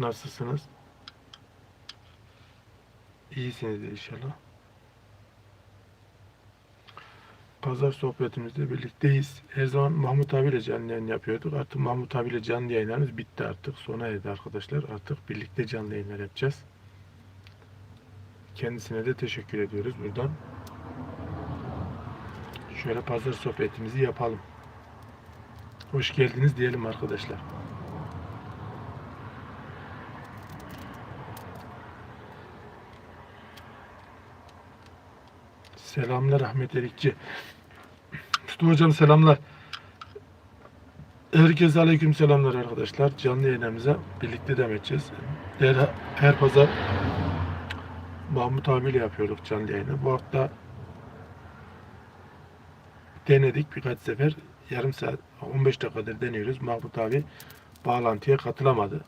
Nasılsınız? İyisiniz inşallah. Pazar sohbetimizde birlikteyiz. Her zaman Mahmut abiyle canlı yayın yapıyorduk. Artık Mahmut abiyle canlı yayınlarımız bitti artık. Sona erdi arkadaşlar. Artık birlikte canlı yayınlar yapacağız. Kendisine de teşekkür ediyoruz buradan. Şöyle pazar sohbetimizi yapalım. Hoş geldiniz diyelim arkadaşlar. Selamlar Ahmet Erikçi. Mustafa Hocam selamlar. Herkese aleyküm selamlar arkadaşlar. Canlı yayınımıza birlikte devam edeceğiz. Her, her pazar Mahmut abiyle yapıyorduk canlı yayını. Bu hafta denedik birkaç sefer. Yarım saat, 15 dakikadır deniyoruz. Mahmut abi bağlantıya katılamadı.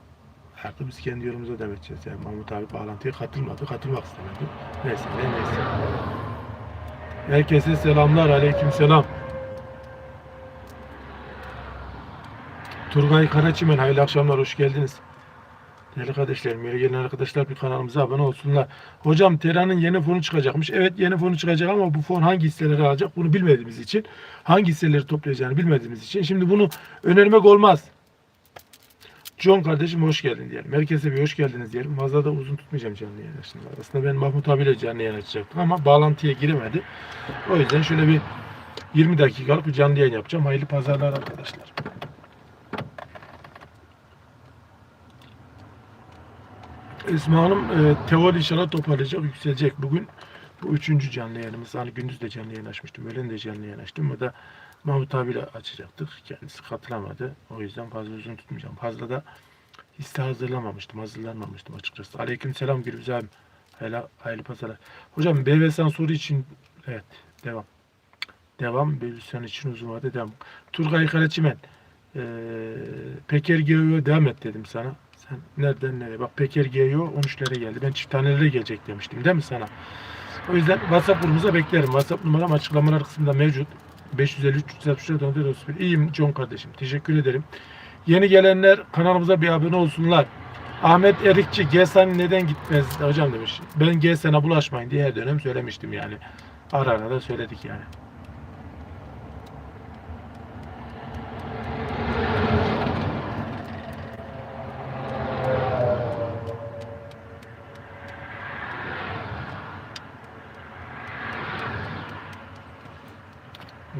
Artık biz kendi yolumuza devam edeceğiz. Yani Mahmut abi bağlantıya katılmadı. Katılmak istemedi. Neyse ne neyse. Herkese selamlar. Aleyküm selam. Turgay Karaçimen hayırlı akşamlar. Hoş geldiniz. Değerli kardeşlerim, yeni gelen arkadaşlar bir kanalımıza abone olsunlar. Hocam Tera'nın yeni fonu çıkacakmış. Evet yeni fonu çıkacak ama bu fon hangi hisseleri alacak bunu bilmediğimiz için, hangi hisseleri toplayacağını bilmediğimiz için şimdi bunu önermek olmaz. John kardeşim hoş geldin diyelim. Herkese bir hoş geldiniz diyelim. Fazla da uzun tutmayacağım canlı yayın aslında. Aslında ben Mahmut abiyle canlı yayın açacaktım ama bağlantıya giremedi. O yüzden şöyle bir 20 dakikalık bir canlı yayın yapacağım. Hayırlı pazarlar arkadaşlar. Esma Hanım e, teori inşallah toparlayacak, yükselecek. Bugün bu üçüncü canlı yayınımız. Hani gündüz de canlı yayın açmıştım. Öğlen de canlı yayın açtım. O da Mahmut abiyle açacaktık. Kendisi katılamadı. O yüzden fazla uzun tutmayacağım. Fazla da hisse hazırlamamıştım. Hazırlanmamıştım açıkçası. Aleyküm selam Gürbüz abi. Hayırlı, hayırlı pazarlar. Hocam BVSAN soru için evet devam. Devam. BVSAN için uzun vade devam. Turgay Karaçimen. Ee, Peker Geo'ya devam et dedim sana. Sen nereden nereye? Bak Peker Geo 13'lere geldi. Ben çift tanelere gelecek demiştim değil mi sana? O yüzden WhatsApp grubumuza beklerim. WhatsApp numaram açıklamalar kısmında mevcut. 550 364 31. İyiyim John kardeşim. Teşekkür ederim. Yeni gelenler kanalımıza bir abone olsunlar. Ahmet Erikçi GESAN neden gitmez hocam demiş. Ben GESAN'a bulaşmayın diye her dönem söylemiştim yani. Ara ara da söyledik yani.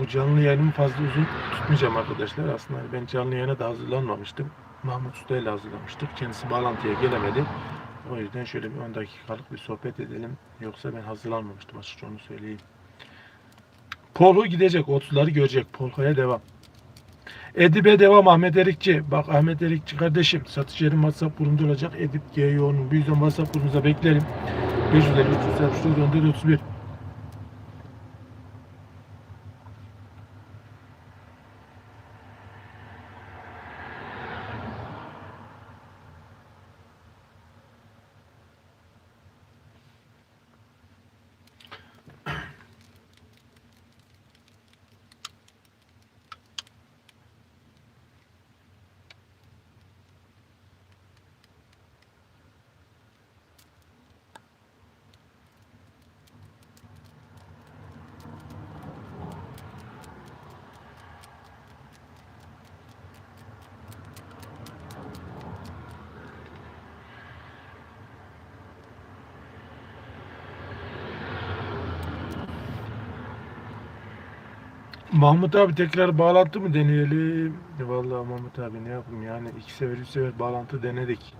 Bu canlı yayınımı fazla uzun tutmayacağım arkadaşlar. Aslında ben canlı yayına da hazırlanmamıştım. Mahmut Usta ile hazırlamıştık. Kendisi bağlantıya gelemedi. O yüzden şöyle bir 10 dakikalık bir sohbet edelim. Yoksa ben hazırlanmamıştım açıkça onu söyleyeyim. Polo gidecek. 30'ları görecek. Polka'ya devam. Edip'e devam Ahmet Erikçi. Bak Ahmet Erikçi kardeşim. Satış yerim WhatsApp grubunda olacak. Edip GYO'nun. Bu yüzden WhatsApp grubumuza beklerim. 550 364 Mahmut abi tekrar bağlantı mı deneyelim? Vallahi Mahmut abi ne yapayım yani iki sefer üç sefer bağlantı denedik.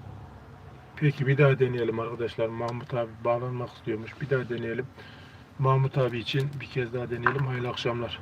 Peki bir daha deneyelim arkadaşlar. Mahmut abi bağlanmak istiyormuş. Bir daha deneyelim. Mahmut abi için bir kez daha deneyelim. Hayırlı akşamlar.